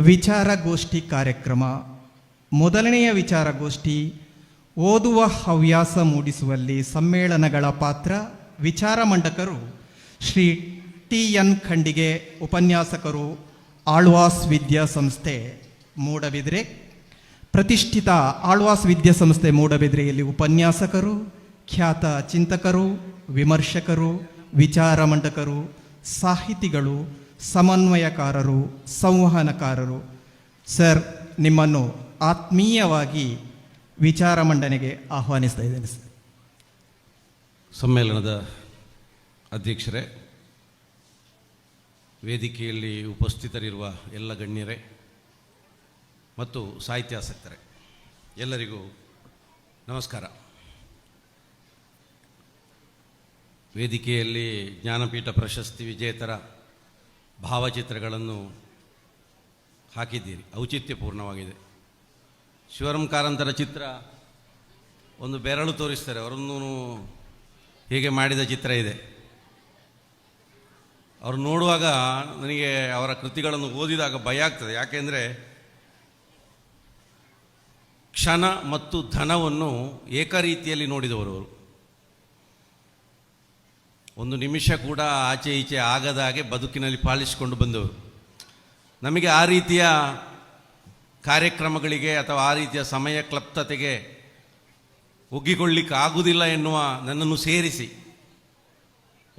ವಿಚಾರಗೋಷ್ಠಿ ಕಾರ್ಯಕ್ರಮ. ಮೊದಲನೆಯ ವಿಚಾರಗೋಷ್ಠಿ, ಓದುವ ಹವ್ಯಾಸ ಮೂಡಿಸುವಲ್ಲಿ ಸಮ್ಮೇಳನಗಳ ಪಾತ್ರ. ವಿಚಾರ ಮಂಡಕರು ಶ್ರೀ ಟಿ ಎನ್ ಖಂಡಿಗೆ ಉಪನ್ಯಾಸಕರು ಆಳ್ವಾಸ್ ವಿದ್ಯಾಸಂಸ್ಥೆ ಮೂಡಬಿದ್ರೆ. ಪ್ರತಿಷ್ಠಿತ ಆಳ್ವಾಸ್ ವಿದ್ಯಾಸಂಸ್ಥೆ ಮೂಡಬಿದ್ರೆಯಲ್ಲಿ ಉಪನ್ಯಾಸಕರು, ಖ್ಯಾತ ಚಿಂತಕರು, ವಿಮರ್ಶಕರು, ವಿಚಾರ ಮಂಡಕರು, ಸಾಹಿತಿಗಳು ಸಮನ್ವಯಕಾರರು, ಸಂವಹನಕಾರರು. ಸರ್, ನಿಮ್ಮನ್ನು ಆತ್ಮೀಯವಾಗಿ ವಿಚಾರ ಮಂಡನೆಗೆ ಆಹ್ವಾನಿಸ್ತಾ ಇದ್ದೇನೆ, ಸರ್. ಸಮ್ಮೇಳನದ ಅಧ್ಯಕ್ಷರೇ, ವೇದಿಕೆಯಲ್ಲಿ ಉಪಸ್ಥಿತರಿರುವ ಎಲ್ಲ ಗಣ್ಯರೇ ಮತ್ತು ಸಾಹಿತ್ಯಾಸಕ್ತರೇ ಎಲ್ಲರಿಗೂ ನಮಸ್ಕಾರ. ವೇದಿಕೆಯಲ್ಲಿ ಜ್ಞಾನಪೀಠ ಪ್ರಶಸ್ತಿ ವಿಜೇತರ ಭಾವಚಿತ್ರಗಳನ್ನು ಹಾಕಿದ್ದೀರಿ. ಔಚಿತ್ಯಪೂರ್ಣವಾಗಿದೆ. ಶಿವರಂ ಕಾರಂತರ ಚಿತ್ರ ಒಂದು ಬೆರಳು ತೋರಿಸ್ತಾರೆ. ಅವರನ್ನು ಹೀಗೆ ಮಾಡಿದ ಚಿತ್ರ ಇದೆ. ಅವರು ನೋಡುವಾಗ ನನಗೆ ಅವರ ಕೃತಿಗಳನ್ನು ಓದಿದಾಗ ಭಯ ಆಗ್ತದೆ. ಯಾಕೆಂದರೆ ಕ್ಷಣ ಮತ್ತು ಧನವನ್ನು ಏಕರೀತಿಯಲ್ಲಿ ನೋಡಿದವರು ಅವರು. ಒಂದು ನಿಮಿಷ ಕೂಡ ಆಚೆ ಈಚೆ ಆಗದ ಹಾಗೆ ಬದುಕಿನಲ್ಲಿ ಪಾಲಿಸಿಕೊಂಡು ಬಂದವರು. ನಮಗೆ ಆ ರೀತಿಯ ಕಾರ್ಯಕ್ರಮಗಳಿಗೆ ಅಥವಾ ಆ ರೀತಿಯ ಸಮಯ ಕ್ಲಪ್ತತೆಗೆ ಒಗ್ಗಿಕೊಳ್ಳಿಕ್ಕೆ ಆಗುವುದಿಲ್ಲ ಎನ್ನುವ ನನ್ನನ್ನು ಸೇರಿಸಿ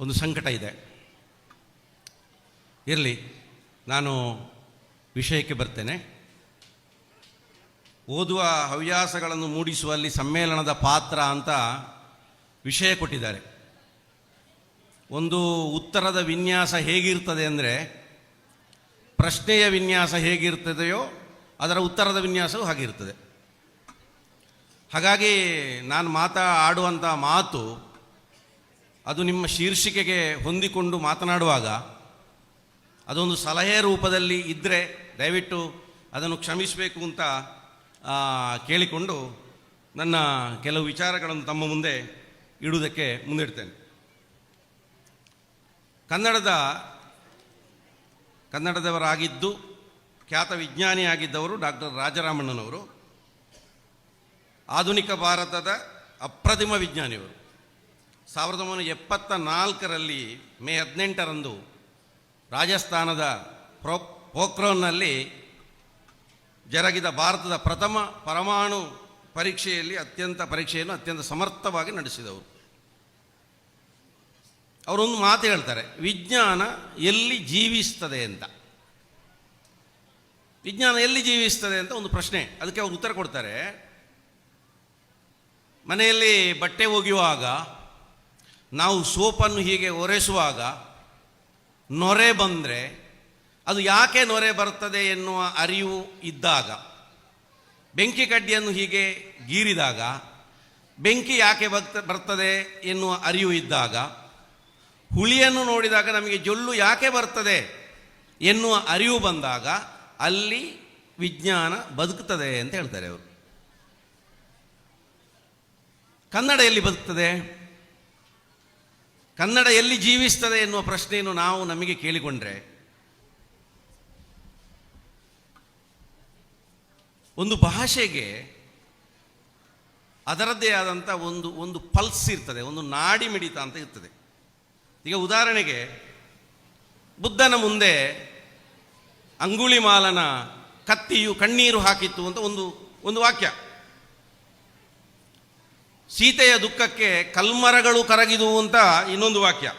ಒಂದು ಸಂಕಟ ಇದೆ. ಇರಲಿ, ನಾನು ವಿಷಯಕ್ಕೆ ಬರ್ತೇನೆ. ಓದುವ ಹವ್ಯಾಸಗಳನ್ನು ಮೂಡಿಸುವಲ್ಲಿ ಸಮ್ಮೇಳನದ ಪಾತ್ರ ಅಂತ ವಿಷಯ ಕೊಟ್ಟಿದ್ದಾರೆ. ಒಂದು ಉತ್ತರದ ವಿನ್ಯಾಸ ಹೇಗಿರ್ತದೆ ಅಂದರೆ ಪ್ರಶ್ನೆಯ ವಿನ್ಯಾಸ ಹೇಗಿರ್ತದೆಯೋ ಅದರ ಉತ್ತರದ ವಿನ್ಯಾಸವೂ ಹಾಗಿರ್ತದೆ. ಹಾಗಾಗಿ ನಾನು ಮಾತಾ ಆಡುವಂಥ ಮಾತು ಅದು ನಿಮ್ಮ ಶೀರ್ಷಿಕೆಗೆ ಹೊಂದಿಕೊಂಡು ಮಾತನಾಡುವಾಗ ಅದೊಂದು ಸಲಹೆ ರೂಪದಲ್ಲಿ ಇದ್ದರೆ ದಯವಿಟ್ಟು ಅದನ್ನು ಕ್ಷಮಿಸಬೇಕು ಅಂತ ಕೇಳಿಕೊಂಡು ನನ್ನ ಕೆಲವು ವಿಚಾರಗಳನ್ನು ತಮ್ಮ ಮುಂದೆ ಇಡುವುದಕ್ಕೆ ಮುಂದಿಡ್ತೇನೆ. ಕನ್ನಡದ ಕನ್ನಡದವರಾಗಿದ್ದು ಖ್ಯಾತ ವಿಜ್ಞಾನಿಯಾಗಿದ್ದವರು ಡಾಕ್ಟರ್ ರಾಜರಾಮಣ್ಣನವರು. ಆಧುನಿಕ ಭಾರತದ ಅಪ್ರತಿಮ ವಿಜ್ಞಾನಿಯವರು. ಸಾವಿರದ ಒಂಬೈನೂರ ಎಪ್ಪತ್ತ ನಾಲ್ಕರಲ್ಲಿ ಮೇ ಹದಿನೆಂಟರಂದು ರಾಜಸ್ಥಾನದ ಪ್ರೊ, ಪೋಖ್ರೋನ್ನಲ್ಲಿ ಜರುಗಿದ ಭಾರತದ ಪ್ರಥಮ ಪರಮಾಣು ಪರೀಕ್ಷೆಯಲ್ಲಿ ಅತ್ಯಂತ ಪರೀಕ್ಷೆಯನ್ನು ಅತ್ಯಂತ ಸಮರ್ಥವಾಗಿ ನಡೆಸಿದವರು. ಅವರೊಂದು ಮಾತು ಹೇಳ್ತಾರೆ, ವಿಜ್ಞಾನ ಎಲ್ಲಿ ಜೀವಿಸ್ತದೆ ಅಂತ. ವಿಜ್ಞಾನ ಎಲ್ಲಿ ಜೀವಿಸ್ತದೆ ಅಂತ ಒಂದು ಪ್ರಶ್ನೆ. ಅದಕ್ಕೆ ಅವರು ಉತ್ತರ ಕೊಡ್ತಾರೆ, ಮನೆಯಲ್ಲಿ ಬಟ್ಟೆ ಒಗೆಯುವಾಗ, ನಾವು ಸೋಪನ್ನು ಹೀಗೆ ಒರೆಸುವಾಗ ನೊರೆ ಬಂದರೆ ಅದು ಯಾಕೆ ನೊರೆ ಬರ್ತದೆ ಎನ್ನುವ ಅರಿವು ಇದ್ದಾಗ, ಬೆಂಕಿ ಕಡ್ಡಿಯನ್ನು ಹೀಗೆ ಗೀರಿದಾಗ, ಬೆಂಕಿ ಯಾಕೆ ಬರ್ತ ಬರ್ತದೆ ಎನ್ನುವ ಅರಿವು ಇದ್ದಾಗ ಹುಳಿಯನ್ನು ನೋಡಿದಾಗ ನಮಗೆ ಜೊಲ್ಲು ಯಾಕೆ ಬರ್ತದೆ ಎನ್ನುವ ಅರಿವು ಬಂದಾಗ ಅಲ್ಲಿ ವಿಜ್ಞಾನ ಬದುಕ್ತದೆ ಅಂತ ಹೇಳ್ತಾರೆ ಅವರು. ಕನ್ನಡ ಎಲ್ಲಿ ಬದುಕ್ತದೆ? ಕನ್ನಡ ಎಲ್ಲಿ ಜೀವಿಸ್ತದೆ ಎನ್ನುವ ಪ್ರಶ್ನೆಯನ್ನು ನಾವು ನಮಗೆ ಕೇಳಿಕೊಂಡ್ರೆ ಒಂದು ಭಾಷೆಗೆ ಅದರದ್ದೇ ಆದಂಥ ಒಂದು ಒಂದು ಪಲ್ಸ್ ಇರ್ತದೆ, ಒಂದು ನಾಡಿ ಮಿಡಿತ ಅಂತ ಇರ್ತದೆ. ಈಗ ಉದಾಹರಣೆಗೆ ಬುದ್ಧನ ಮುಂದೆ ಅಂಗುಳಿಮಾಲನ ಕತ್ತಿಯು ಕಣ್ಣೀರು ಹಾಕಿತ್ತು ಅಂತ ಒಂದು ಒಂದು ವಾಕ್ಯ. ಸೀತೆಯ ದುಃಖಕ್ಕೆ ಕಲ್ಮರಗಳು ಕರಗಿದವು ಅಂತ ಇನ್ನೊಂದು ವಾಕ್ಯ.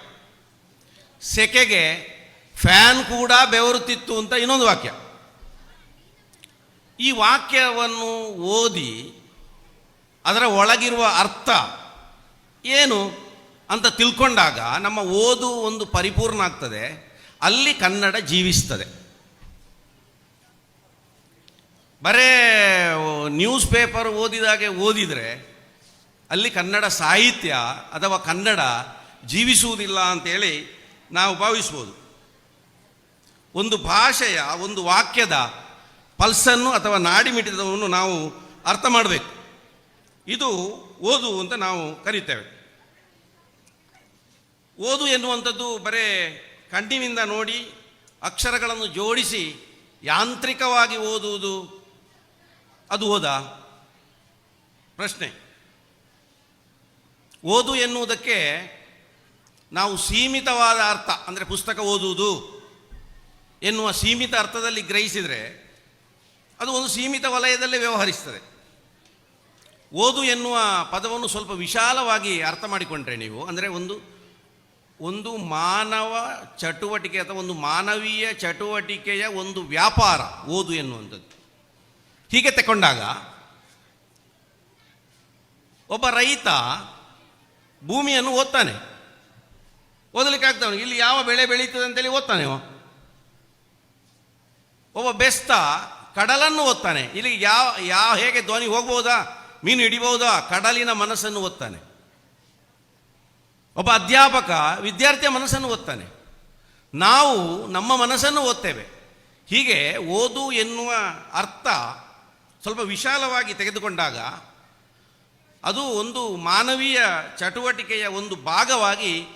ಸೆಕೆಗೆ ಫ್ಯಾನ್ ಕೂಡ ಬೆವರುತ್ತಿತ್ತು ಅಂತ ಇನ್ನೊಂದು ವಾಕ್ಯ. ಈ ವಾಕ್ಯವನ್ನು ಓದಿ ಅದರ ಒಳಗಿರುವ ಅರ್ಥ ಏನು? ಅಂತ ತಿಳ್ಕೊಂಡಾಗ ನಮ್ಮ ಓದು ಒಂದು ಪರಿಪೂರ್ಣ ಆಗ್ತದೆ. ಅಲ್ಲಿ ಕನ್ನಡ ಜೀವಿಸ್ತದೆ. ಬರೇ ನ್ಯೂಸ್ ಪೇಪರ್ ಓದಿದಾಗೆ ಓದಿದರೆ ಅಲ್ಲಿ ಕನ್ನಡ ಸಾಹಿತ್ಯ ಅಥವಾ ಕನ್ನಡ ಜೀವಿಸುವುದಿಲ್ಲ ಅಂತೇಳಿ ನಾವು ಭಾವಿಸ್ಬೋದು. ಒಂದು ಭಾಷೆಯ, ಒಂದು ವಾಕ್ಯದ ಪಲ್ಸನ್ನು ಅಥವಾ ನಾಡಿಮಿಡಿತವನ್ನು ನಾವು ಅರ್ಥ ಮಾಡಬೇಕು. ಇದು ಓದು ಅಂತ ನಾವು ಕರಿತೇವೆ. ಓದು ಎನ್ನುವಂಥದ್ದು ಬರೇ ಕಣ್ಣಿನಿಂದ ನೋಡಿ ಅಕ್ಷರಗಳನ್ನು ಜೋಡಿಸಿ ಯಾಂತ್ರಿಕವಾಗಿ ಓದುವುದು. ಅದು ಓದ? ಪ್ರಶ್ನೆ. ಓದು ಎನ್ನುವುದಕ್ಕೆ ನಾವು ಸೀಮಿತವಾದ ಅರ್ಥ, ಅಂದರೆ ಪುಸ್ತಕ ಓದುವುದು ಎನ್ನುವ ಸೀಮಿತ ಅರ್ಥದಲ್ಲಿ ಗ್ರಹಿಸಿದರೆ ಅದು ಒಂದು ಸೀಮಿತ ವಲಯದಲ್ಲೇ ವ್ಯವಹರಿಸ್ತದೆ. ಓದು ಎನ್ನುವ ಪದವನ್ನು ಸ್ವಲ್ಪ ವಿಶಾಲವಾಗಿ ಅರ್ಥ ಮಾಡಿಕೊಂಡ್ರೆ ನೀವು, ಅಂದರೆ ಒಂದು ಒಂದು ಮಾನವ ಚಟುವಟಿಕೆ ಅಥವಾ ಒಂದು ಮಾನವೀಯ ಚಟುವಟಿಕೆಯ ಒಂದು ವ್ಯಾಪಾರ, ಓದು ಎನ್ನುವಂಥದ್ದು. ಹೀಗೆ ತಕೊಂಡಾಗ ಒಬ್ಬ ರೈತ ಭೂಮಿಯನ್ನು ಓದ್ತಾನೆ. ಓದಲಿಕ್ಕೆ ಆಗ್ತಾನೆ ಇಲ್ಲಿ ಯಾವ ಬೆಳೆ ಬೆಳೀತದೆ ಅಂತೇಳಿ ಓದ್ತಾನೆ. ಒಬ್ಬ ಬೆಸ್ತ ಕಡಲನ್ನು ಓದ್ತಾನೆ. ಇಲ್ಲಿ ಯಾವ ಯಾವ ಹೇಗೆ ಧ್ವನಿ ಹೋಗ್ಬೋದಾ? ಮೀನು ಹಿಡಿಬಹುದಾ ಕಡಲಿನ ಮನಸ್ಸನ್ನು ಓದ್ತಾನೆ. ಒಬ್ಬ ಅಧ್ಯಾಪಕ ವಿದ್ಯಾರ್ಥಿಯ ಮನಸ್ಸನ್ನು ಓದ್ತಾನೆ. ನಾವು ನಮ್ಮ ಮನಸ್ಸನ್ನು ಓದ್ತೇವೆ. ಹೀಗೆ ಓದು ಎನ್ನುವ ಅರ್ಥ ಸ್ವಲ್ಪ ವಿಶಾಲವಾಗಿ ತೆಗೆದುಕೊಂಡಾಗ ಅದು ಒಂದು ಮಾನವೀಯ ಚಟುವಟಿಕೆಯ ಒಂದು ಭಾಗವಾಗಿ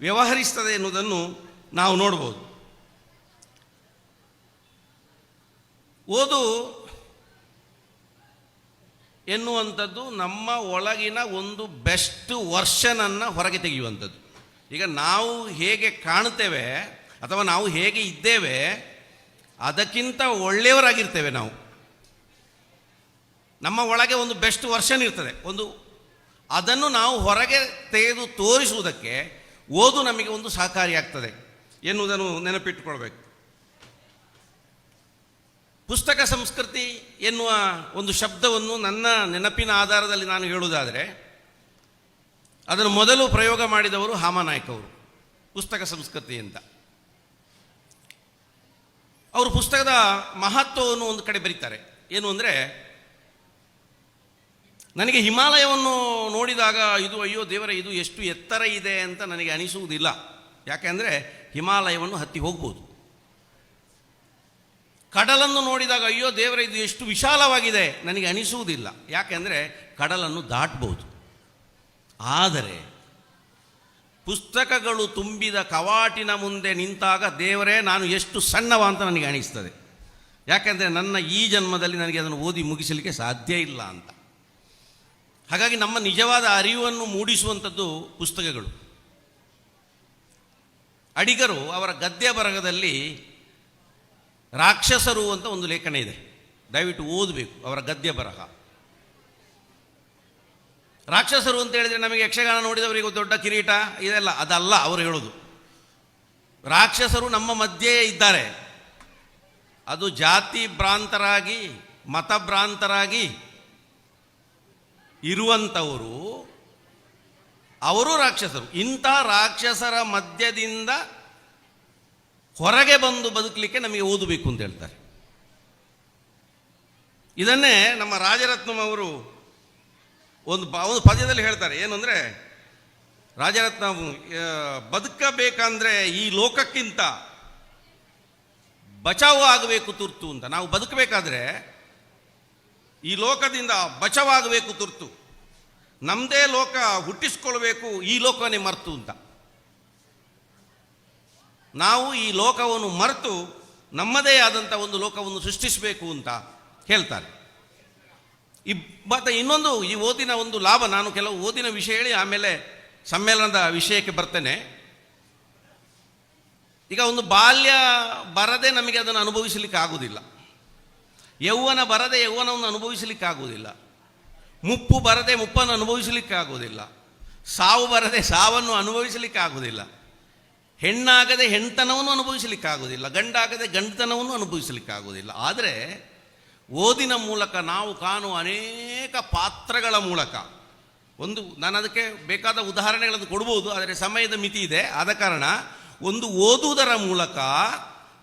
ವ್ಯವಹರಿಸ್ತದೆ ಎನ್ನುವುದನ್ನು ನಾವು ನೋಡ್ಬೋದು. ಓದು ಎನ್ನುವಂಥದ್ದು ನಮ್ಮ ಒಳಗಿನ ಒಂದು ಬೆಸ್ಟ್ ವರ್ಷನನ್ನು ಹೊರಗೆ ತೆಗೆಯುವಂಥದ್ದು. ಈಗ ನಾವು ಹೇಗೆ ಕಾಣ್ತೇವೆ ಅಥವಾ ನಾವು ಹೇಗೆ ಇದ್ದೇವೆ ಅದಕ್ಕಿಂತ ಒಳ್ಳೆಯವರಾಗಿರ್ತೇವೆ ನಾವು. ನಮ್ಮ ಒಳಗೆ ಒಂದು ಬೆಸ್ಟ್ ವರ್ಷನ್ ಇರ್ತದೆ. ಒಂದು ಅದನ್ನು ನಾವು ಹೊರಗೆ ತೆಗೆದು ತೋರಿಸುವುದಕ್ಕೆ ಓದು ನಮಗೆ ಒಂದು ಸಹಕಾರಿಯಾಗ್ತದೆ ಎನ್ನುವುದನ್ನು ನೆನಪಿಟ್ಟುಕೊಳ್ಬೇಕು. ಪುಸ್ತಕ ಸಂಸ್ಕೃತಿ ಎನ್ನುವ ಒಂದು ಶಬ್ದವನ್ನು ನನ್ನ ನೆನಪಿನ ಆಧಾರದಲ್ಲಿ ನಾನು ಹೇಳುವುದಾದರೆ, ಅದನ್ನು ಮೊದಲು ಪ್ರಯೋಗ ಮಾಡಿದವರು ಹಾಮನಾಯ್ಕ ಅವರು, ಪುಸ್ತಕ ಸಂಸ್ಕೃತಿ ಅಂತ. ಅವರು ಪುಸ್ತಕದ ಮಹತ್ವವನ್ನು ಒಂದು ಕಡೆ ಬರೀತಾರೆ. ಏನು ಅಂದರೆ, ನನಗೆ ಹಿಮಾಲಯವನ್ನು ನೋಡಿದಾಗ ಇದು ಅಯ್ಯೋ ದೇವರ, ಇದು ಎಷ್ಟು ಎತ್ತರ ಇದೆ ಅಂತ ನನಗೆ ಅನಿಸುವುದಿಲ್ಲ. ಯಾಕೆಂದರೆ ಹಿಮಾಲಯವನ್ನು ಹತ್ತಿ ಹೋಗ್ಬೋದು. ಕಡಲನ್ನು ನೋಡಿದಾಗ ಅಯ್ಯೋ ದೇವರ, ಇದು ಎಷ್ಟು ವಿಶಾಲವಾಗಿದೆ. ನನಗೆ ಅನಿಸುವುದಿಲ್ಲ. ಯಾಕೆಂದರೆ ಕಡಲನ್ನು ದಾಟ್ಬೋದು. ಆದರೆ ಪುಸ್ತಕಗಳು ತುಂಬಿದ ಕವಾಟಿನ ಮುಂದೆ ನಿಂತಾಗ ದೇವರೇ, ನಾನು ಎಷ್ಟು ಸಣ್ಣವ ಅಂತ ನನಗೆ ಅನಿಸ್ತದೆ. ಯಾಕೆಂದರೆ ನನ್ನ ಈ ಜನ್ಮದಲ್ಲಿ ನನಗೆ ಅದನ್ನು ಓದಿ ಮುಗಿಸಲಿಕ್ಕೆ ಸಾಧ್ಯ ಇಲ್ಲ ಅಂತ. ಹಾಗಾಗಿ ನಮ್ಮ ನಿಜವಾದ ಅರಿವನ್ನು ಮೂಡಿಸುವಂಥದ್ದು ಪುಸ್ತಕಗಳು. ಅಡಿಗರು ಅವರ ಗದ್ಯ ಬರಹದಲ್ಲಿ ರಾಕ್ಷಸರು ಅಂತ ಒಂದು ಲೇಖನ ಇದೆ. ದಯವಿಟ್ಟು ಓದಬೇಕು, ಅವರ ಗದ್ಯ ಬರಹ. ರಾಕ್ಷಸರು ಅಂತ ಹೇಳಿದರೆ ನಮಗೆ ಯಕ್ಷಗಾನ ನೋಡಿದವರಿಗೆ ದೊಡ್ಡ ಕಿರೀಟ, ಇದೆಲ್ಲ, ಅದಲ್ಲ, ಅವರು ಹೇಳೋದು. ರಾಕ್ಷಸರು ನಮ್ಮ ಮಧ್ಯೆ ಇದ್ದಾರೆ. ಅದು ಜಾತಿ ಭ್ರಾಂತರಾಗಿ ಮತಭ್ರಾಂತರಾಗಿ ಇರುವಂಥವರು, ಅವರು ರಾಕ್ಷಸರು. ಇಂಥ ರಾಕ್ಷಸರ ಮಧ್ಯದಿಂದ ಹೊರಗೆ ಬಂದು ಬದುಕಲಿಕ್ಕೆ ನಮಗೆ ಓದಬೇಕು ಅಂತ ಹೇಳ್ತಾರೆ. ಇದನ್ನೇ ನಮ್ಮ ರಾಜರತ್ನಂ ಅವರು ಒಂದು ಒಂದು ಪದ್ಯದಲ್ಲಿ ಹೇಳ್ತಾರೆ. ಏನು ಅಂದರೆ, ರಾಜರತ್ನ ಬದುಕಬೇಕಂದ್ರೆ ಈ ಲೋಕಕ್ಕಿಂತ ಬಚಾವು ಆಗಬೇಕು ತುರ್ತು ಅಂತ. ನಾವು ಬದುಕಬೇಕಾದ್ರೆ ಈ ಲೋಕದಿಂದ ಬಚಾವಾಗಬೇಕು ತುರ್ತು. ನಮ್ಮದೇ ಲೋಕ ಹುಟ್ಟಿಸ್ಕೊಳ್ಬೇಕು, ಈ ಲೋಕನೇ ಮರ್ತು ಅಂತ. ನಾವು ಈ ಲೋಕವನ್ನು ಮರೆತು ನಮ್ಮದೇ ಆದಂಥ ಒಂದು ಲೋಕವನ್ನು ಸೃಷ್ಟಿಸಬೇಕು ಅಂತ ಹೇಳ್ತಾರೆ. ಈ ಮತ್ತು ಇನ್ನೊಂದು ಈ ಓದಿನ ಒಂದು ಲಾಭ, ನಾನು ಕೆಲವು ಓದಿನ ವಿಷಯ ಹೇಳಿ ಆಮೇಲೆ ಸಮ್ಮೇಳನದ ವಿಷಯಕ್ಕೆ ಬರ್ತೇನೆ. ಈಗ ಒಂದು ಬಾಲ್ಯ ಬರದೆ ನಮಗೆ ಅದನ್ನು ಅನುಭವಿಸಲಿಕ್ಕೆ ಆಗುವುದಿಲ್ಲ ಯೌವನ ಬರದೆ ಯೌವನವನ್ನು ಅನುಭವಿಸಲಿಕ್ಕೆ ಆಗುವುದಿಲ್ಲ ಮುಪ್ಪು ಬರದೆ ಮುಪ್ಪನ್ನು ಅನುಭವಿಸಲಿಕ್ಕೆ ಆಗುವುದಿಲ್ಲ ಸಾವು ಬರದೆ ಸಾವನ್ನು ಅನುಭವಿಸಲಿಕ್ಕೆ ಆಗುವುದಿಲ್ಲ ಹೆಣ್ಣಾಗದೆ ಹೆಣ್ತನವನ್ನು ಅನುಭವಿಸಲಿಕ್ಕೆ ಆಗುವುದಿಲ್ಲ ಗಂಡಾಗದೆ ಗಂಡತನವನ್ನು ಅನುಭವಿಸಲಿಕ್ಕೆ ಆಗುವುದಿಲ್ಲ ಆದರೆ ಓದಿನ ಮೂಲಕ ನಾವು ಕಾಣುವ ಅನೇಕ ಪಾತ್ರಗಳ ಮೂಲಕ, ಒಂದು ನಾನು ಅದಕ್ಕೆ ಬೇಕಾದ ಉದಾಹರಣೆಗಳನ್ನು ಕೊಡ್ಬೋದು, ಆದರೆ ಸಮಯದ ಮಿತಿ ಇದೆ. ಆದ ಕಾರಣ ಒಂದು ಓದುವುದರ ಮೂಲಕ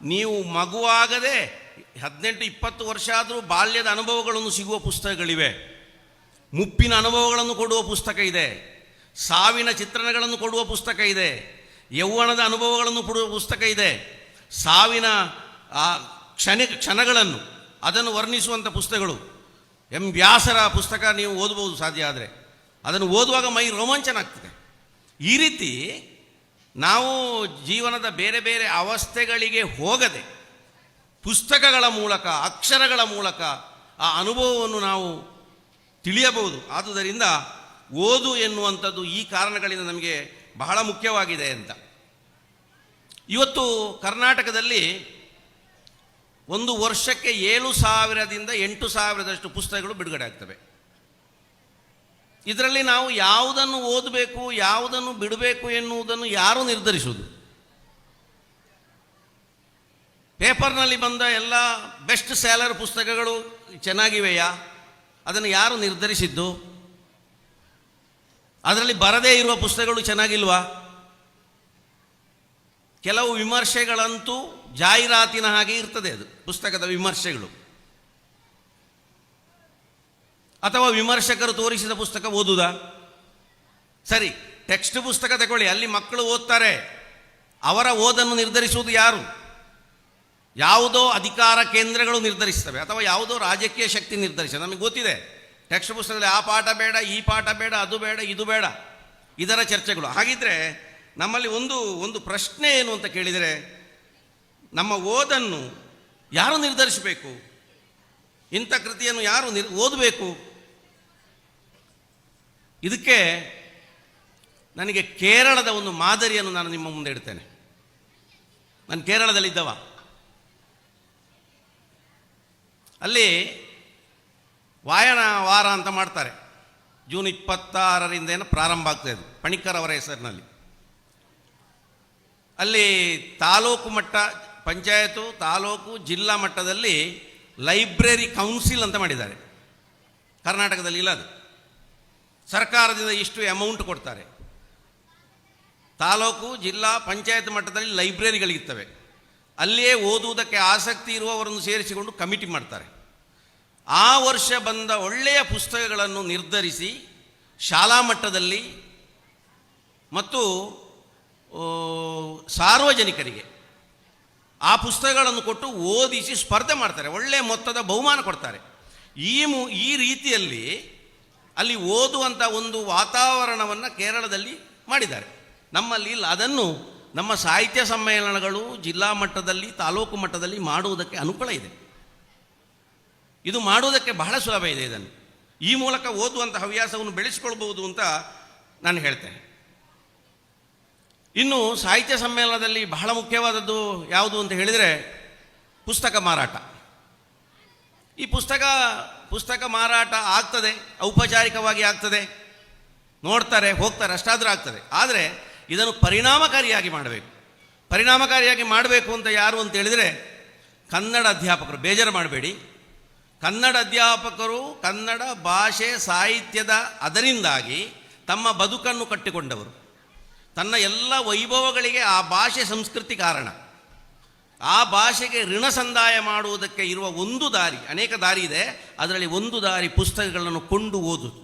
ನೀವು ಮಗುವಾಗದೆ ಹದಿನೆಂಟು, ಇಪ್ಪತ್ತು ವರ್ಷ ಆದರೂ ಬಾಲ್ಯದ ಅನುಭವಗಳನ್ನು ಸಿಗುವ ಪುಸ್ತಕಗಳಿವೆ. ಮುಪ್ಪಿನ ಅನುಭವಗಳನ್ನು ಕೊಡುವ ಪುಸ್ತಕ ಇದೆ. ಸಾವಿನ ಚಿತ್ರಣಗಳನ್ನು ಕೊಡುವ ಪುಸ್ತಕ ಇದೆ. ಯೌವನದ ಅನುಭವಗಳನ್ನು ಕೊಡುವ ಪುಸ್ತಕ ಇದೆ. ಸಾವಿನ, ಆ, ಕ್ಷಣ, ಕ್ಷಣಗಳನ್ನು, ಅದನ್ನು ವರ್ಣಿಸುವಂಥ ಪುಸ್ತಕಗಳು. ಎಂ. ವ್ಯಾಸರ ಪುಸ್ತಕ ನೀವು ಓದ್ಬೋದು ಸಾಧ್ಯ ಆದರೆ. ಅದನ್ನು ಓದುವಾಗ ಮೈ ರೋಮಾಂಚನ ಆಗ್ತದೆ ಈ ರೀತಿ ನಾವು ಜೀವನದ ಬೇರೆ ಬೇರೆ ಅವಸ್ಥೆಗಳಿಗೆ ಹೋಗದೆ, ಪುಸ್ತಕಗಳ ಮೂಲಕ, ಅಕ್ಷರಗಳ ಮೂಲಕ ಆ ಅನುಭವವನ್ನು ನಾವು ತಿಳಿಯಬಹುದು. ಆದುದರಿಂದ ಓದು ಎನ್ನುವಂಥದ್ದು ಈ ಕಾರಣಗಳಿಂದ ನಮಗೆ ಬಹಳ ಮುಖ್ಯವಾಗಿದೆ ಅಂತ. ಇವತ್ತು ಕರ್ನಾಟಕದಲ್ಲಿ ಒಂದು ವರ್ಷಕ್ಕೆ ಏಳು ಸಾವಿರದಿಂದ ಎಂಟು ಸಾವಿರದಷ್ಟು ಪುಸ್ತಕಗಳು ಬಿಡುಗಡೆ ಆಗ್ತವೆ. ಇದರಲ್ಲಿ ನಾವು ಯಾವುದನ್ನು ಓದಬೇಕು, ಯಾವುದನ್ನು ಬಿಡಬೇಕು ಎನ್ನುವುದನ್ನು ಯಾರು ನಿರ್ಧರಿಸುವುದು? ಪೇಪರ್ನಲ್ಲಿ ಬಂದ ಎಲ್ಲ ಬೆಸ್ಟ್ ಸ್ಯಾಲರ್ ಪುಸ್ತಕಗಳು ಚೆನ್ನಾಗಿವೆಯಾ? ಅದನ್ನು ಯಾರು ನಿರ್ಧರಿಸಿದ್ದು? ಅದರಲ್ಲಿ ಬರದೇ ಇರುವ ಪುಸ್ತಕಗಳು ಚೆನ್ನಾಗಿಲ್ವಾ? ಕೆಲವು ವಿಮರ್ಶೆಗಳಂತೂ ಜಾಹೀರಾತಿನ ಹಾಗೆ ಇರ್ತದೆ ಅದು, ಪುಸ್ತಕದ ವಿಮರ್ಶೆಗಳು. ಅಥವಾ ವಿಮರ್ಶಕರು ತೋರಿಸಿದ ಪುಸ್ತಕ ಓದುವುದಾ ಸರಿ, ಟೆಕ್ಸ್ಟ್ ಪುಸ್ತಕ ತಗೊಳ್ಳಿ, ಅಲ್ಲಿ ಮಕ್ಕಳು ಓದ್ತಾರೆ. ಅವರ ಓದನ್ನು ನಿರ್ಧರಿಸುವುದು ಯಾರು? ಯಾವುದೋ ಅಧಿಕಾರ ಕೇಂದ್ರಗಳು ನಿರ್ಧರಿಸ್ತವೆ ಅಥವಾ ಯಾವುದೋ ರಾಜಕೀಯ ಶಕ್ತಿ ನಿರ್ಧರಿಸ ನಮಗೆ ಗೊತ್ತಿದೆ. ಟೆಕ್ಸ್ಟ್ ಪುಸ್ತಕದಲ್ಲಿ ಆ ಪಾಠ ಬೇಡ, ಈ ಪಾಠ ಬೇಡ, ಅದು ಬೇಡ, ಇದು ಬೇಡ, ಇದರ ಚರ್ಚೆಗಳು. ಹಾಗಿದ್ರೆ ನಮ್ಮಲ್ಲಿ ಒಂದು ಒಂದು ಪ್ರಶ್ನೆ ಏನು ಅಂತ ಕೇಳಿದರೆ, ನಮ್ಮ ಓದನ್ನು ಯಾರು ನಿರ್ಧರಿಸಬೇಕು? ಇಂಥ ಕೃತಿಯನ್ನು ಯಾರು ನಿರ್, ಓದಬೇಕು? ಇದಕ್ಕೆ ನನಗೆ ಕೇರಳದ ಒಂದು ಮಾದರಿಯನ್ನು ನಾನು ನಿಮ್ಮ ಮುಂದೆ ಇಡ್ತೇನೆ. ನಾನು ಕೇರಳದಲ್ಲಿದ್ದವ. ಅಲ್ಲಿ ವಾಯನ ವಾರ ಅಂತ ಮಾಡ್ತಾರೆ. ಜೂನ್ ಇಪ್ಪತ್ತಾರರಿಂದ ಏನು ಪ್ರಾರಂಭ ಆಗ್ತಾ ಇದೆ ಪಣಿಕರ್ ಅವರ ಹೆಸರಿನಲ್ಲಿ. ಅಲ್ಲಿ ತಾಲೂಕು ಮಟ್ಟ, ಪಂಚಾಯತು, ತಾಲೂಕು, ಜಿಲ್ಲಾ ಮಟ್ಟದಲ್ಲಿ ಲೈಬ್ರರಿ ಕೌನ್ಸಿಲ್ ಅಂತ ಮಾಡಿದ್ದಾರೆ. ಕರ್ನಾಟಕದಲ್ಲಿ ಇಲ್ಲ ಅದು. ಸರ್ಕಾರದಿಂದ ಇಷ್ಟು ಅಮೌಂಟ್ ಕೊಡ್ತಾರೆ. ತಾಲೂಕು, ಜಿಲ್ಲಾ, ಪಂಚಾಯತ್ ಮಟ್ಟದಲ್ಲಿ ಲೈಬ್ರರಿಗಳಿರ್ತವೆ ಅಲ್ಲಿಯೇ ಓದುವುದಕ್ಕೆ ಆಸಕ್ತಿ ಇರುವವರನ್ನು ಸೇರಿಸಿಕೊಂಡು ಕಮಿಟಿ ಮಾಡ್ತಾರೆ. ಆ ವರ್ಷ ಬಂದ ಒಳ್ಳೆಯ ಪುಸ್ತಕಗಳನ್ನು ನಿರ್ಧರಿಸಿ ಶಾಲಾ ಮಟ್ಟದಲ್ಲಿ ಮತ್ತು ಸಾರ್ವಜನಿಕರಿಗೆ ಆ ಪುಸ್ತಕಗಳನ್ನು ಕೊಟ್ಟು ಓದಿಸಿ ಸ್ಪರ್ಧೆ ಮಾಡ್ತಾರೆ. ಒಳ್ಳೆಯ ಮೊತ್ತದ ಬಹುಮಾನ ಕೊಡ್ತಾರೆ. ಈ ಮು, ಈ ರೀತಿಯಲ್ಲಿ ಅಲ್ಲಿ ಓದುವಂಥ ಒಂದು ವಾತಾವರಣವನ್ನು ಕೇರಳದಲ್ಲಿ ಮಾಡಿದ್ದಾರೆ. ನಮ್ಮಲ್ಲಿ ಅದನ್ನು ನಮ್ಮ ಸಾಹಿತ್ಯ ಸಮ್ಮೇಳನಗಳು ಜಿಲ್ಲಾ ಮಟ್ಟದಲ್ಲಿ, ತಾಲೂಕು ಮಟ್ಟದಲ್ಲಿ ಮಾಡುವುದಕ್ಕೆ ಅನುಕೂಲ ಇದೆ. ಇದು ಮಾಡುವುದಕ್ಕೆ ಬಹಳ ಸುಲಭ ಇದೆ ಇದನ್ನು. ಈ ಮೂಲಕ ಓದುವಂಥ ಹವ್ಯಾಸವನ್ನು ಬೆಳೆಸಿಕೊಳ್ಬೋದು ಅಂತ ನಾನು ಹೇಳ್ತೇನೆ. ಇನ್ನು ಸಾಹಿತ್ಯ ಸಮ್ಮೇಳನದಲ್ಲಿ ಬಹಳ ಮುಖ್ಯವಾದದ್ದು ಯಾವುದು ಅಂತ ಹೇಳಿದರೆ ಪುಸ್ತಕ ಮಾರಾಟ. ಈ ಪುಸ್ತಕ ಪುಸ್ತಕ ಮಾರಾಟ ಆಗ್ತದೆ, ಔಪಚಾರಿಕವಾಗಿ ಆಗ್ತದೆ. ನೋಡ್ತಾರೆ, ಹೋಗ್ತಾರೆ, ಅಷ್ಟಾದರೂ ಆಗ್ತದೆ. ಆದರೆ ಇದನ್ನು ಪರಿಣಾಮಕಾರಿಯಾಗಿ ಮಾಡಬೇಕು. ಪರಿಣಾಮಕಾರಿಯಾಗಿ ಮಾಡಬೇಕು ಅಂತ ಯಾರು ಅಂತ ಹೇಳಿದರೆ ಕನ್ನಡ ಅಧ್ಯಾಪಕರು. ಬೇಜಾರು ಮಾಡಬೇಡಿ. ಕನ್ನಡ ಅಧ್ಯಾಪಕರು ಕನ್ನಡ ಭಾಷೆ ಸಾಹಿತ್ಯದ ಅದರಿಂದಾಗಿ ತಮ್ಮ ಬದುಕನ್ನು ಕಟ್ಟಿಕೊಂಡವರು. ತನ್ನ ಎಲ್ಲ ವೈಭವಗಳಿಗೆ ಆ ಭಾಷೆ ಸಂಸ್ಕೃತಿ ಕಾರಣ. ಆ ಭಾಷೆಗೆ ಋಣ ಸಂದಾಯ ಮಾಡುವುದಕ್ಕೆ ಇರುವ ಒಂದು ದಾರಿ, ಅನೇಕ ದಾರಿ ಇದೆ. ಅದರಲ್ಲಿ ಒಂದು ದಾರಿ ಪುಸ್ತಕಗಳನ್ನು ಕೊಂಡು ಓದುದು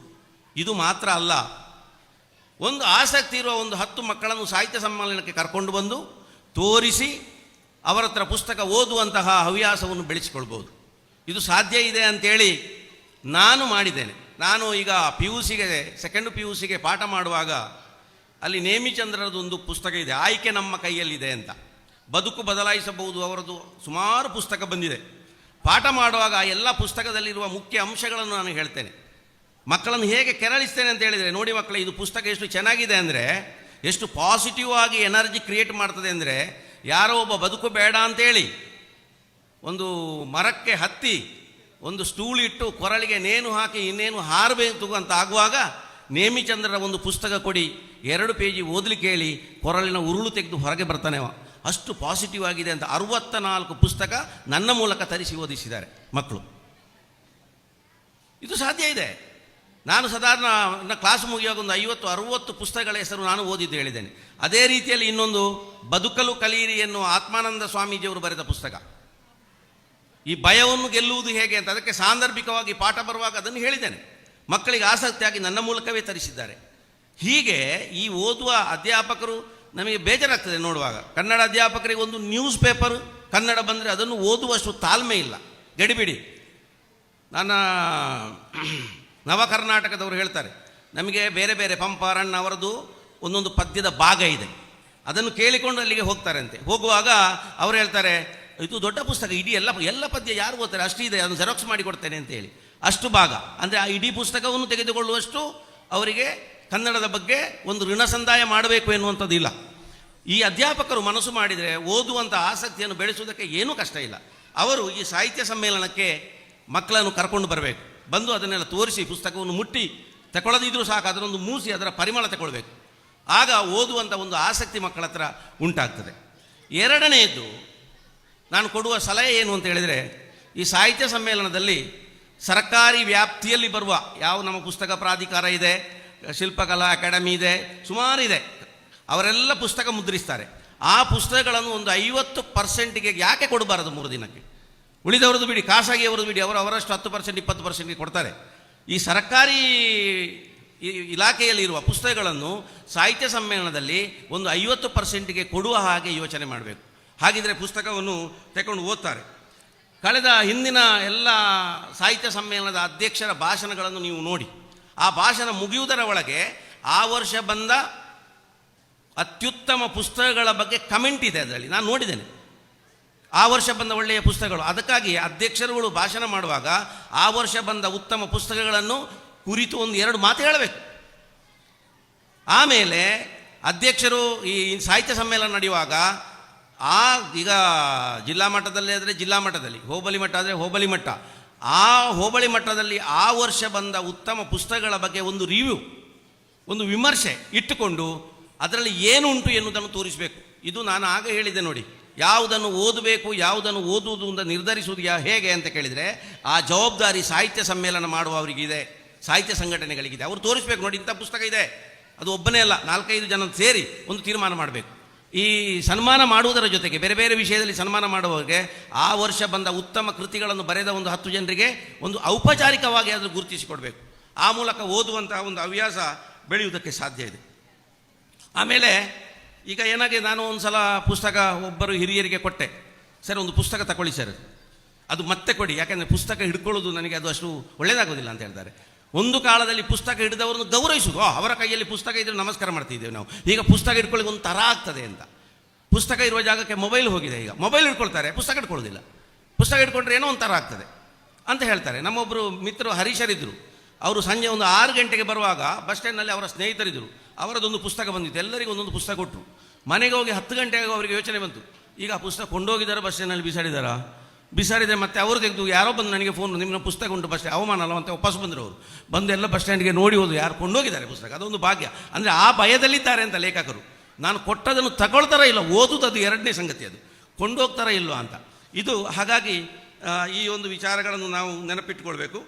ಇದು ಮಾತ್ರ ಅಲ್ಲ. ಒಂದು ಆಸಕ್ತಿ ಇರುವ ಒಂದು ಹತ್ತು ಮಕ್ಕಳನ್ನು ಸಾಹಿತ್ಯ ಸಮ್ಮೇಳನಕ್ಕೆ ಕರ್ಕೊಂಡು ಬಂದು ತೋರಿಸಿ ಅವರ ಹತ್ರ ಪುಸ್ತಕ ಓದುವಂತಹ ಹವ್ಯಾಸವನ್ನು ಬೆಳೆಸಿಕೊಳ್ಬೋದು ಇದು ಸಾಧ್ಯ ಇದೆ ಅಂತೇಳಿ ನಾನು ಮಾಡಿದ್ದೇನೆ. ನಾನು ಈಗ ಪಿ ಯು ಸಿಗೆ ಸೆಕೆಂಡ್ ಪಿ ಯು ಸಿಗೆ ಪಾಠ ಮಾಡುವಾಗ ಅಲ್ಲಿ ನೇಮಿಚಂದ್ರದೊಂದು ಪುಸ್ತಕ ಇದೆ. ಆಯ್ಕೆ ನಮ್ಮ ಕೈಯಲ್ಲಿದೆ ಅಂತ. ಬದುಕು ಬದಲಾಯಿಸಬಹುದು ಅವರದು ಸುಮಾರು ಪುಸ್ತಕ ಬಂದಿದೆ. ಪಾಠ ಮಾಡುವಾಗ ಆ ಎಲ್ಲ ಪುಸ್ತಕದಲ್ಲಿರುವ ಮುಖ್ಯ ಅಂಶಗಳನ್ನು ನಾನು ಹೇಳ್ತೇನೆ. ಮಕ್ಕಳನ್ನು ಹೇಗೆ ಕೆರಳಿಸ್ತೇನೆ ಅಂತ ಹೇಳಿದರೆ, ನೋಡಿ ಮಕ್ಕಳೇ, ಇದು ಪುಸ್ತಕ ಎಷ್ಟು ಚೆನ್ನಾಗಿದೆ ಅಂದರೆ, ಎಷ್ಟು ಪಾಸಿಟಿವ್ ಆಗಿ ಎನರ್ಜಿ ಕ್ರಿಯೇಟ್ ಮಾಡ್ತದೆ ಅಂದರೆ, ಯಾರೋ ಒಬ್ಬ ಬದುಕು ಬೇಡ ಅಂತೇಳಿ, ಒಂದು ಮರಕ್ಕೆ ಹತ್ತಿ, ಒಂದು ಸ್ಟೂಲ್ ಇಟ್ಟು ಕೊರಳಿಗೆ ನೇನು ಹಾಕಿ ಇನ್ನೇನು ಹಾರಬೇಕು ಅಂತ ಆಗುವಾಗ ನೇಮಿಚಂದ್ರರ ಒಂದು ಪುಸ್ತಕ ಕೊಡಿ. ಎರಡು ಪೇಜಿ ಓದಲಿಕ್ಕೆ ಹೇಳಿ ಕೊರಳಿನ ಉರುಳು ತೆಗೆದು ಹೊರಗೆ ಬರ್ತಾನೆ ಅಷ್ಟು ಪಾಸಿಟಿವ್ ಆಗಿದೆ ಅಂತ ಅರವತ್ತ ನಾಲ್ಕು ಪುಸ್ತಕ ನನ್ನ ಮೂಲಕ ತರಿಸಿ ಓದಿಸಿದ್ದಾರೆ ಮಕ್ಕಳು. ಇದು ಸಾಧ್ಯ ಇದೆ. ನಾನು ಸಾಧಾರಣ ನನ್ನ ಕ್ಲಾಸ್ ಮುಗಿಯುವಾಗ ಒಂದು ಐವತ್ತು, ಅರುವತ್ತು ಪುಸ್ತಕಗಳ ಹೆಸರು ನಾನು ಓದಿದ್ದು ಹೇಳಿದ್ದೇನೆ. ಅದೇ ರೀತಿಯಲ್ಲಿ ಇನ್ನೊಂದು ಬದುಕಲು ಕಲಿಯಿರಿ ಎನ್ನುವ ಆತ್ಮಾನಂದ ಸ್ವಾಮೀಜಿಯವರು ಬರೆದ ಪುಸ್ತಕ. ಈ ಭಯವನ್ನು ಗೆಲ್ಲುವುದು ಹೇಗೆ ಅಂತ ಅದಕ್ಕೆ ಸಾಂದರ್ಭಿಕವಾಗಿ ಪಾಠ ಬರುವಾಗ ಅದನ್ನು ಹೇಳಿದ್ದೇನೆ. ಮಕ್ಕಳಿಗೆ ಆಸಕ್ತಿಯಾಗಿ ನನ್ನ ಮೂಲಕವೇ ತರಿಸಿದ್ದಾರೆ. ಹೀಗೆ ಈ ಓದುವ ಅಧ್ಯಾಪಕರು ನಮಗೆ ಬೇಜಾರಾಗ್ತದೆ ನೋಡುವಾಗ. ಕನ್ನಡ ಅಧ್ಯಾಪಕರಿಗೆ ಒಂದು ನ್ಯೂಸ್ ಪೇಪರ್ ಕನ್ನಡ ಬಂದರೆ ಅದನ್ನು ಓದುವಷ್ಟು ತಾಳ್ಮೆ ಇಲ್ಲ. ಗಡಿಬಿಡಿ. ನನ್ನ ನವ ಕರ್ನಾಟಕದವರು ಹೇಳ್ತಾರೆ, ನಮಗೆ ಬೇರೆ ಬೇರೆ ಪಂಪಾರಣ್ಣ ಅವರದು ಒಂದೊಂದು ಪದ್ಯದ ಭಾಗ ಇದೆ. ಅದನ್ನು ಕೇಳಿಕೊಂಡು ಅಲ್ಲಿಗೆ ಹೋಗ್ತಾರಂತೆ. ಹೋಗುವಾಗ ಅವರು ಹೇಳ್ತಾರೆ, ಇದು ದೊಡ್ಡ ಪುಸ್ತಕ, ಇಡೀ ಎಲ್ಲ ಎಲ್ಲ ಪದ್ಯ ಯಾರು ಓದ್ತಾರೆ? ಅಷ್ಟು ಇದೆ ಅದನ್ನು ಜೆರಾಕ್ಸ್ ಮಾಡಿ ಕೊಡ್ತೇನೆ ಅಂತ ಹೇಳಿ ಅಷ್ಟು ಭಾಗ. ಅಂದರೆ ಆ ಇಡೀ ಪುಸ್ತಕವನ್ನು ತೆಗೆದುಕೊಳ್ಳುವಷ್ಟು ಅವರಿಗೆ ಕನ್ನಡದ ಬಗ್ಗೆ ಒಂದು ಋಣ ಸಂದಾಯ ಮಾಡಬೇಕು ಎನ್ನುವಂಥದ್ದು ಇಲ್ಲ ಈ ಅಧ್ಯಾಪಕರು ಮನಸ್ಸು ಮಾಡಿದರೆ ಓದುವಂಥ ಆಸಕ್ತಿಯನ್ನು ಬೆಳೆಸುವುದಕ್ಕೆ ಏನೂ ಕಷ್ಟ ಇಲ್ಲ. ಅವರು ಈ ಸಾಹಿತ್ಯ ಸಮ್ಮೇಳನಕ್ಕೆ ಮಕ್ಕಳನ್ನು ಕರ್ಕೊಂಡು ಬರಬೇಕು. ಬಂದು ಅದನ್ನೆಲ್ಲ ತೋರಿಸಿ ಪುಸ್ತಕವನ್ನು ಮುಟ್ಟಿ ತಗೊಳ್ಳದಿದ್ರೂ ಸಾಕು ಅದರೊಂದು ಮೂಸಿ ಅದರ ಪರಿಮಳ ತಗೊಳ್ಬೇಕು. ಆಗ ಓದುವಂಥ ಒಂದು ಆಸಕ್ತಿ ಮಕ್ಕಳ ಹತ್ರ ಉಂಟಾಗ್ತದೆ. ಎರಡನೆಯದು ನಾನು ಕೊಡುವ ಸಲಹೆ ಏನು ಅಂತ ಹೇಳಿದರೆ, ಈ ಸಾಹಿತ್ಯ ಸಮ್ಮೇಳನದಲ್ಲಿ ಸರ್ಕಾರಿ ವ್ಯಾಪ್ತಿಯಲ್ಲಿ ಬರುವ ಯಾವ ನಮ್ಮ ಪುಸ್ತಕ ಪ್ರಾಧಿಕಾರ ಇದೆ, ಶಿಲ್ಪಕಲಾ ಅಕಾಡೆಮಿ ಇದೆ, ಸುಮಾರು ಇದೆ. ಅವರೆಲ್ಲ ಪುಸ್ತಕ ಮುದ್ರಿಸ್ತಾರೆ. ಆ ಪುಸ್ತಕಗಳನ್ನು ಒಂದು ಐವತ್ತು ಪರ್ಸೆಂಟಿಗೆ ಯಾಕೆ ಕೊಡಬಾರದು ಮೂರು ದಿನಕ್ಕೆ? ಉಳಿದವ್ರದ್ದು ಬಿಡಿ ಖಾಸಗಿ ಅವರದ್ದು ಬಿಡಿ, ಅವರು ಅವರಷ್ಟು ಹತ್ತು ಪರ್ಸೆಂಟ್, ಇಪ್ಪತ್ತು ಪರ್ಸೆಂಟ್ಗೆ ಕೊಡ್ತಾರೆ. ಈ ಸರ್ಕಾರಿ ಇಲಾಖೆಯಲ್ಲಿರುವ ಪುಸ್ತಕಗಳನ್ನು ಸಾಹಿತ್ಯ ಸಮ್ಮೇಳನದಲ್ಲಿ ಒಂದು ಐವತ್ತು ಪರ್ಸೆಂಟಿಗೆ ಕೊಡುವ ಹಾಗೆ ಯೋಚನೆ ಮಾಡಬೇಕು. ಹಾಗಿದ್ರೆ ಪುಸ್ತಕವನ್ನು ತಗೊಂಡು ಓದ್ತಾರೆ. ಕಳೆದ ಹಿಂದಿನ ಎಲ್ಲ ಸಾಹಿತ್ಯ ಸಮ್ಮೇಳನದ ಅಧ್ಯಕ್ಷರ ಭಾಷಣಗಳನ್ನು ನೀವು ನೋಡಿ, ಆ ಭಾಷಣ ಮುಗಿಯುವುದರ ಒಳಗೆ ಆ ವರ್ಷ ಬಂದ ಅತ್ಯುತ್ತಮ ಪುಸ್ತಕಗಳ ಬಗ್ಗೆ ಕಮೆಂಟ್ ಇದೆ ಅದರಲ್ಲಿ. ನಾನು ನೋಡಿದ್ದೇನೆ. ಆ ವರ್ಷ ಬಂದ ಒಳ್ಳೆಯ ಪುಸ್ತಕಗಳು. ಅದಕ್ಕಾಗಿ ಅಧ್ಯಕ್ಷರುಗಳು ಭಾಷಣ ಮಾಡುವಾಗ ಆ ವರ್ಷ ಬಂದ ಉತ್ತಮ ಪುಸ್ತಕಗಳನ್ನು ಕುರಿತು ಒಂದು ಎರಡು ಮಾತು ಹೇಳಬೇಕು. ಆಮೇಲೆ ಅಧ್ಯಕ್ಷರು ಈ ಸಾಹಿತ್ಯ ಸಮ್ಮೇಳನ ನಡೆಯುವಾಗ ಆ, ಈಗ ಜಿಲ್ಲಾ ಮಟ್ಟದಲ್ಲಿ ಆದರೆ ಜಿಲ್ಲಾ ಮಟ್ಟದಲ್ಲಿ, ಹೋಬಳಿ ಮಟ್ಟ ಆದರೆ ಹೋಬಳಿ ಮಟ್ಟ. ಆ ಹೋಬಳಿ ಮಟ್ಟದಲ್ಲಿ ಆ ವರ್ಷ ಬಂದ ಉತ್ತಮ ಪುಸ್ತಕಗಳ ಬಗ್ಗೆ ಒಂದು ರಿವ್ಯೂ ಒಂದು ವಿಮರ್ಶೆ ಇಟ್ಟುಕೊಂಡು ಅದರಲ್ಲಿ ಏನು ಉಂಟು ಎನ್ನುವುದನ್ನು ತೋರಿಸಬೇಕು. ಇದು ನಾನು ಆಗ ಹೇಳಿದೆ ನೋಡಿ. ಯಾವುದನ್ನು ಓದಬೇಕು, ಯಾವುದನ್ನು ಓದುವುದು ಅಂತ ನಿರ್ಧರಿಸುವುದು ಯಾ, ಹೇಗೆ ಅಂತ ಕೇಳಿದರೆ, ಆ ಜವಾಬ್ದಾರಿ ಸಾಹಿತ್ಯ ಸಮ್ಮೇಳನ ಮಾಡುವವರಿಗಿದೆ, ಸಾಹಿತ್ಯ ಸಂಘಟನೆಗಳಿಗಿದೆ. ಅವರು ತೋರಿಸ್ಬೇಕು ನೋಡಿ, ಇಂಥ ಪುಸ್ತಕ ಇದೆ. ಅದು ಒಬ್ಬನೇ ಅಲ್ಲ, ನಾಲ್ಕೈದು ಜನ ಸೇರಿ ಒಂದು ತೀರ್ಮಾನ ಮಾಡಬೇಕು. ಈ ಸನ್ಮಾನ ಮಾಡುವುದರ ಜೊತೆಗೆ, ಬೇರೆ ಬೇರೆ ವಿಷಯದಲ್ಲಿ ಸನ್ಮಾನ ಮಾಡುವವರಿಗೆ ಆ ವರ್ಷ ಬಂದ ಉತ್ತಮ ಕೃತಿಗಳನ್ನು ಬರೆದ ಒಂದು ಹತ್ತು ಜನರಿಗೆ ಒಂದು ಔಪಚಾರಿಕವಾಗಿ ಅದನ್ನು ಗುರುತಿಸಿಕೊಡಬೇಕು. ಆ ಮೂಲಕ ಓದುವಂತಹ ಒಂದು ಹವ್ಯಾಸ ಬೆಳೆಯುವುದಕ್ಕೆ ಸಾಧ್ಯ ಇದೆ. ಆಮೇಲೆ ಈಗ ಏನಾಗಿದೆ ನಾನು ಒಂದು ಸಲ ಪುಸ್ತಕ ಒಬ್ಬರು ಹಿರಿಯರಿಗೆ ಕೊಟ್ಟೆ. ಸರ್, ಒಂದು ಪುಸ್ತಕ ತಗೊಳ್ಳಿ ಸರ್. ಅದು ಮತ್ತೆ ಕೊಡಿ. ಯಾಕೆಂದರೆ ಪುಸ್ತಕ ಹಿಡ್ಕೊಳ್ಳೋದು ನನಗೆ ಅದು ಅಷ್ಟು ಒಳ್ಳೆಯದಾಗೋದಿಲ್ಲ ಅಂತ ಹೇಳ್ತಾರೆ. ಒಂದು ಕಾಲದಲ್ಲಿ ಪುಸ್ತಕ ಹಿಡಿದವರನ್ನು ಗೌರವಿಸುವುದು. ಅವರ ಕೈಯಲ್ಲಿ ಪುಸ್ತಕ ಇದ್ದರೆ ನಮಸ್ಕಾರ ಮಾಡ್ತಿದ್ದೇವೆ ನಾವು. ಈಗ ಪುಸ್ತಕ ಹಿಡ್ಕೊಳ್ಳಿ ಒಂದು ಥರ ಆಗ್ತದೆ ಅಂತ. ಪುಸ್ತಕ ಇರುವ ಜಾಗಕ್ಕೆ ಮೊಬೈಲ್ ಹೋಗಿದೆ ಈಗ. ಮೊಬೈಲ್ ಹಿಡ್ಕೊಳ್ತಾರೆ, ಪುಸ್ತಕ ಹಿಡ್ಕೊಳ್ಳೋದಿಲ್ಲ. ಪುಸ್ತಕ ಹಿಡ್ಕೊಂಡ್ರೆ ಏನೋ ಒಂಥರ ಆಗ್ತದೆ ಅಂತ ಹೇಳ್ತಾರೆ. ನಮ್ಮೊಬ್ಬರು ಮಿತ್ರರು ಹರೀಶರಿದ್ದರು ಅವರು ಸಂಜೆ ಒಂದು ಆರು ಗಂಟೆಗೆ ಬರುವಾಗ ಬಸ್ ಸ್ಟ್ಯಾಂಡ್ನಲ್ಲಿ ಅವರ ಸ್ನೇಹಿತರಿದ್ದರು ಅವರದೊಂದು ಪುಸ್ತಕ ಬಂದಿತ್ತು. ಎಲ್ಲರಿಗೂ ಒಂದೊಂದು ಪುಸ್ತಕ ಕೊಟ್ಟರು. ಮನೆಗೆ ಹೋಗಿ ಹತ್ತು ಗಂಟೆಗೆ ಅವರಿಗೆ ಯೋಚನೆ ಬಂತು. ಈಗ ಆ ಪುಸ್ತಕ ಕೊಂಡೋಗಿದ್ದಾರೆ, ಬಸ್ ಸ್ಟ್ಯಾಂಡ್ನಲ್ಲಿ ಬಿಸಾಡಿದಾರಾ ಬಿಸಾಡಿದರೆ ಮತ್ತೆ ಅವರು ತೆಗೆದು ಯಾರೋ ಬಂದು ನನಗೆ ಫೋನ್ ನಿಮ್ಮ ಪುಸ್ತಕ ಉಂಟು ಬಸ್ ಅವಮಾನ ಅಲ್ಲ ಅಂತ ವಾಪಸ್ ಬಂದರು ಅವರು. ಬಂದು ಎಲ್ಲ ಬಸ್ ಸ್ಟ್ಯಾಂಡ್ಗೆ ನೋಡಿ ಹೋದು ಯಾರು ಕೊಂಡೋಗಿದ್ದಾರೆ ಪುಸ್ತಕ, ಅದೊಂದು ಭಾಗ್ಯ. ಅಂದರೆ ಆ ಭಯದಲ್ಲಿದ್ದಾರೆ ಅಂತ ಲೇಖಕರು. ನಾನು ಕೊಟ್ಟದನ್ನು ತಗೊಳ್ತಾರ ಇಲ್ಲ, ಓದುದು ಅದು ಎರಡನೇ ಸಂಗತಿ ಅದು. ಕೊಂಡೋಗ್ತಾರ ಇಲ್ಲ ಅಂತ. ಇದು ಹಾಗಾಗಿ ಈ ಒಂದು ವಿಚಾರಗಳನ್ನು ನಾವು ನೆನಪಿಟ್ಟುಕೊಳ್ಬೇಕು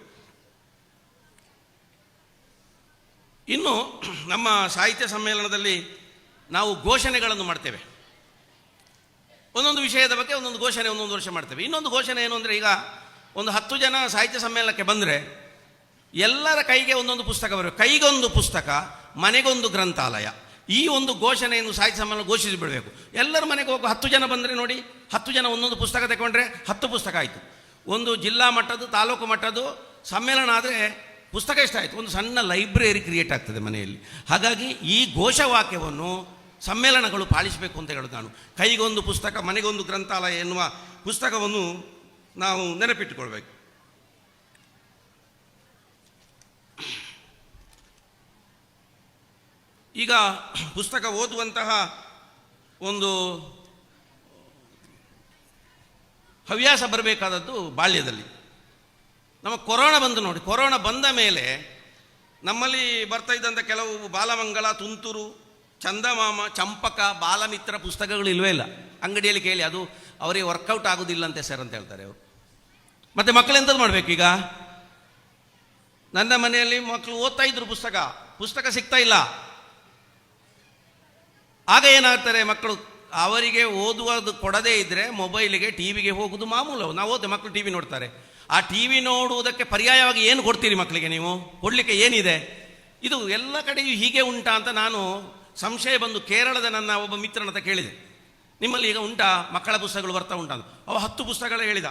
ಇನ್ನು ನಮ್ಮ ಸಾಹಿತ್ಯ ಸಮ್ಮೇಳನದಲ್ಲಿ ನಾವು ಘೋಷಣೆಗಳನ್ನು ಮಾಡ್ತೇವೆ. ಒಂದೊಂದು ವಿಷಯದ ಬಗ್ಗೆ ಒಂದೊಂದು ಘೋಷಣೆ ಒಂದೊಂದು ವರ್ಷ ಮಾಡ್ತೇವೆ. ಇನ್ನೊಂದು ಘೋಷಣೆ ಏನು ಅಂದರೆ ಈಗ ಒಂದು ಹತ್ತು ಜನ ಸಾಹಿತ್ಯ ಸಮ್ಮೇಳನಕ್ಕೆ ಬಂದರೆ ಎಲ್ಲರ ಕೈಗೆ ಒಂದೊಂದು ಪುಸ್ತಕ ಬರಬೇಕು ಕೈಗೊಂದು ಪುಸ್ತಕ, ಮನೆಗೊಂದು ಗ್ರಂಥಾಲಯ. ಈ ಒಂದು ಘೋಷಣೆಯನ್ನು ಸಾಹಿತ್ಯ ಸಮ್ಮೇಳನ ಘೋಷಿಸಿ ಬಿಡಬೇಕು. ಎಲ್ಲರ ಮನೆಗೆ ಹೋಗೋ ಹತ್ತು ಜನ ಬಂದರೆ ನೋಡಿ, ಹತ್ತು ಜನ ಒಂದೊಂದು ಪುಸ್ತಕ ತಗೊಂಡ್ರೆ ಹತ್ತು ಪುಸ್ತಕ ಆಯಿತು. ಒಂದು ಜಿಲ್ಲಾ ಮಟ್ಟದ್ದು, ತಾಲೂಕು ಮಟ್ಟದ್ದು ಸಮ್ಮೇಳನ ಆದರೆ ಪುಸ್ತಕ ಇಷ್ಟ ಆಯಿತು ಒಂದು ಸಣ್ಣ ಲೈಬ್ರರಿ ಕ್ರಿಯೇಟ್ ಆಗ್ತದೆ ಮನೆಯಲ್ಲಿ. ಹಾಗಾಗಿ ಈ ಘೋಷವಾಕ್ಯವನ್ನು ಸಮ್ಮೇಳನಗಳು ಪಾಲಿಸಬೇಕು ಅಂತ ಹೇಳೋದು ನಾನು. ಕೈಗೊಂದು ಪುಸ್ತಕ, ಮನೆಗೊಂದು ಗ್ರಂಥಾಲಯ ಎನ್ನುವ ಪುಸ್ತಕವನ್ನು ನಾವು ನೆನಪಿಟ್ಟುಕೊಳ್ಬೇಕು. ಈಗ ಪುಸ್ತಕ ಓದುವಂತಹ ಒಂದು ಹವ್ಯಾಸ ಬರಬೇಕಾದದ್ದು ಬಾಲ್ಯದಲ್ಲಿ. ನಮ್ಮ ಕೊರೋನಾ ಬಂದು ನೋಡಿ, ಕೊರೋನಾ ಬಂದ ಮೇಲೆ ನಮ್ಮಲ್ಲಿ ಬರ್ತಾ ಇದ್ದಂಥ ಕೆಲವು ಬಾಲಮಂಗಳ ತುಂತುರು ಚಂದಮಾಮ, ಚಂಪಕ, ಬಾಲಮಿತ್ರ ಪುಸ್ತಕಗಳು ಇಲ್ವೇ ಇಲ್ಲ. ಅಂಗಡಿಯಲ್ಲಿ ಕೇಳಿ, ಅದು ಅವರಿಗೆ ವರ್ಕೌಟ್ ಆಗೋದಿಲ್ಲ ಅಂತೆ ಸರ್ ಅಂತ ಹೇಳ್ತಾರೆ ಅವರು. ಮತ್ತೆ ಮಕ್ಕಳು ಎಂಥದ್ದು ಮಾಡಬೇಕು ಈಗ? ನನ್ನ ಮನೆಯಲ್ಲಿ ಮಕ್ಕಳು ಓದ್ತಾ ಇದ್ರು ಪುಸ್ತಕ. ಪುಸ್ತಕ ಸಿಗ್ತಾ ಇಲ್ಲ. ಆಗ ಏನಾಗ್ತಾರೆ ಮಕ್ಕಳು ಅವರಿಗೆ ಓದುವುದು ಕೊಡದೇ ಇದ್ದರೆ ಮೊಬೈಲಿಗೆ ಟಿ ವಿಗೆ ಹೋಗುದು ಮಾಮೂಲು. ನಾವು ಓದ್ತೇವೆ ಮಕ್ಕಳು ಟಿ ವಿ ನೋಡ್ತಾರೆ. ಆ ಟಿ ವಿ ನೋಡುವುದಕ್ಕೆ ಪರ್ಯಾಯವಾಗಿ ಏನು ಕೊಡ್ತೀರಿ ಮಕ್ಕಳಿಗೆ ನೀವು? ಕೊಡಲಿಕ್ಕೆ ಏನಿದೆ? ಇದು ಎಲ್ಲ ಕಡೆಯೂ ಹೀಗೆ ಉಂಟಾ ಅಂತ ನಾನು ಸಂಶಯ ಬಂದು ಕೇರಳದ ನನ್ನ ಒಬ್ಬ ಮಿತ್ರನ ಕೇಳಿದೆ. ನಿಮ್ಮಲ್ಲಿ ಈಗ ಉಂಟಾ? ಮಕ್ಕಳ ಪುಸ್ತಕಗಳು ಬರ್ತಾ ಉಂಟಾ ಅಂತ. ಅವ ಹತ್ತು ಪುಸ್ತಕಗಳೇ ಹೇಳಿದ.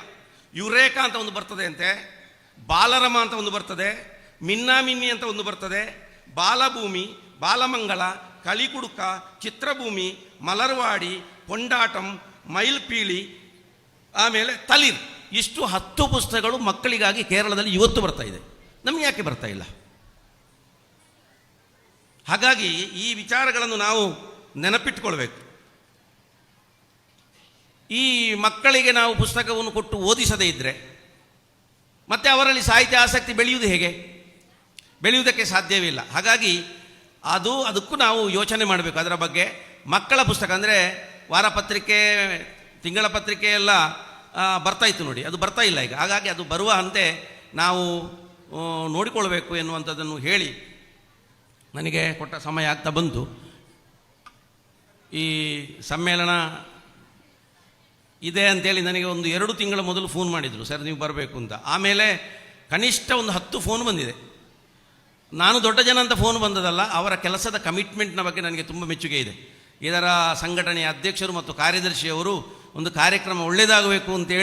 ಯುರೇಕಾ ಅಂತ ಒಂದು ಬರ್ತದೆ ಅಂತೆ, ಬಾಲರಮ ಅಂತ ಒಂದು ಬರ್ತದೆ ಮಿನ್ನಾಮಿನ್ನಿ ಅಂತ ಒಂದು ಬರ್ತದೆ, ಬಾಲಭೂಮಿ ಬಾಲಮಂಗಳ ಕಳಿಕುಡುಕ ಚಿತ್ರಭೂಮಿ, ಮಲರ್ವಾಡಿ ಕೊಂಡಾಟಂ ಮೈಲ್ಪೀಳಿ ಆಮೇಲೆ ತಲೀರ್. ಇಷ್ಟು ಹತ್ತು ಪುಸ್ತಕಗಳು ಮಕ್ಕಳಿಗಾಗಿ ಕೇರಳದಲ್ಲಿ ಇವತ್ತು ಬರ್ತಾ ಇದೆ. ನಮ್ಗೆ ಯಾಕೆ ಬರ್ತಾ ಇಲ್ಲ? ಹಾಗಾಗಿ ಈ ವಿಚಾರಗಳನ್ನು ನಾವು ನೆನಪಿಟ್ಟುಕೊಳ್ಬೇಕು ಈ ಮಕ್ಕಳಿಗೆ ನಾವು ಪುಸ್ತಕವನ್ನು ಕೊಟ್ಟು ಓದಿಸದೇ ಇದ್ದರೆ ಮತ್ತೆ ಅವರಲ್ಲಿ ಸಾಹಿತ್ಯ ಆಸಕ್ತಿ ಬೆಳೆಯುವುದು ಹೇಗೆ? ಬೆಳೆಯುವುದಕ್ಕೆ ಸಾಧ್ಯವಿಲ್ಲ ಹಾಗಾಗಿ ಅದು, ಅದಕ್ಕೂ ನಾವು ಯೋಚನೆ ಮಾಡಬೇಕು. ಅದರ ಬಗ್ಗೆ ಮಕ್ಕಳ ಪುಸ್ತಕ ಅಂದರೆ ವಾರಪತ್ರಿಕೆ ತಿಂಗಳ ಪತ್ರಿಕೆ ಎಲ್ಲ ಬರ್ತಾಯಿತ್ತು ನೋಡಿ. ಅದು ಬರ್ತಾ ಇಲ್ಲ ಈಗ. ಹಾಗಾಗಿ ಅದು ಬರುವ ಅಂತೆ ನಾವು ನೋಡಿಕೊಳ್ಬೇಕು ಎನ್ನುವಂಥದ್ದನ್ನು ಹೇಳಿ ನನಗೆ ಕೊಟ್ಟ ಸಮಯ ಆಗ್ತಾ ಬಂತು. ಈ ಸಮ್ಮೇಳನ ಇದೆ ಅಂತೇಳಿ ನನಗೆ ಒಂದು ಎರಡು ತಿಂಗಳ ಮೊದಲು ಫೋನ್ ಮಾಡಿದರು. ಸರ್, ನೀವು ಬರಬೇಕು ಅಂತ. ಆಮೇಲೆ ಕನಿಷ್ಠ ಒಂದು ಹತ್ತು ಫೋನ್ ಬಂದಿದೆ. ನಾನು ದೊಡ್ಡ ಜನ ಅಂತ ಫೋನ್ ಬಂದದಲ್ಲ, ಅವರ ಕೆಲಸದ ಕಮಿಟ್ಮೆಂಟ್ನ ಬಗ್ಗೆ ನನಗೆ ತುಂಬ ಮೆಚ್ಚುಗೆ ಇದೆ. ಇದರ ಸಂಘಟನೆಯ ಅಧ್ಯಕ್ಷರು ಮತ್ತು ಕಾರ್ಯದರ್ಶಿಯವರು ಒಂದು ಕಾರ್ಯಕ್ರಮ ಒಳ್ಳೆಯದಾಗಬೇಕು ಅಂತೇಳಿ